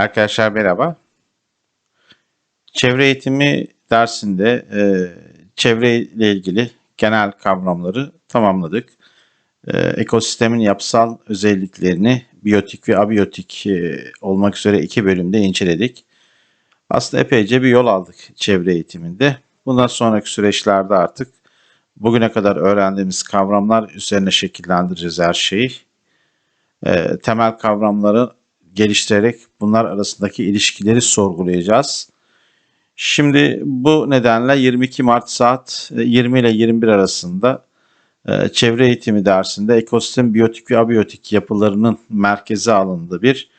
Arkadaşlar merhaba. Çevre eğitimi dersinde e, çevre ile ilgili genel kavramları tamamladık. E, ekosistemin yapısal özelliklerini biyotik ve abiyotik e, olmak üzere iki bölümde inceledik. Aslında epeyce bir yol aldık çevre eğitiminde. Bundan sonraki süreçlerde artık bugüne kadar öğrendiğimiz kavramlar üzerine şekillendireceğiz her şeyi. E, temel kavramları geliştirerek bunlar arasındaki ilişkileri sorgulayacağız. Şimdi bu nedenle 22 Mart saat e, 20 ile 21 arasında e, çevre eğitimi dersinde ekosistem biyotik ve abiyotik yapılarının merkeze alındığı bir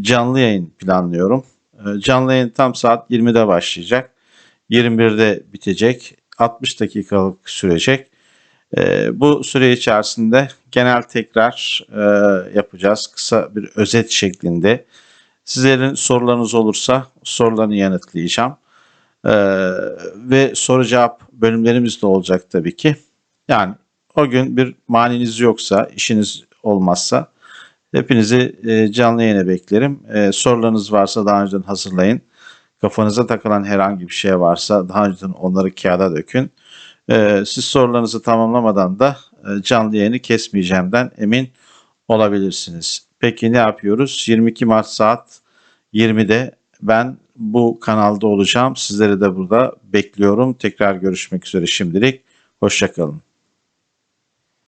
canlı yayın planlıyorum. E, Canlı yayın tam saat 20'de başlayacak. 21'de bitecek. 60 dakikalık sürecek. E, bu süre içerisinde genel tekrar e, yapacağız. Kısa bir özet şeklinde. Sizlerin sorularınız olursa sorularını yanıtlayacağım. E, ve soru cevap bölümlerimiz de olacak tabii ki. Yani o gün bir maniniz yoksa, işiniz olmazsa hepinizi e, canlı yayına beklerim. E, sorularınız varsa daha önceden hazırlayın. Kafanıza takılan herhangi bir şey varsa daha önceden onları kağıda dökün. Ee, siz sorularınızı tamamlamadan da e, canlı yayını kesmeyeceğimden emin olabilirsiniz. Peki ne yapıyoruz? 22 Mart saat 20'de ben bu kanalda olacağım. Sizleri de burada bekliyorum. Tekrar görüşmek üzere şimdilik. Hoşçakalın.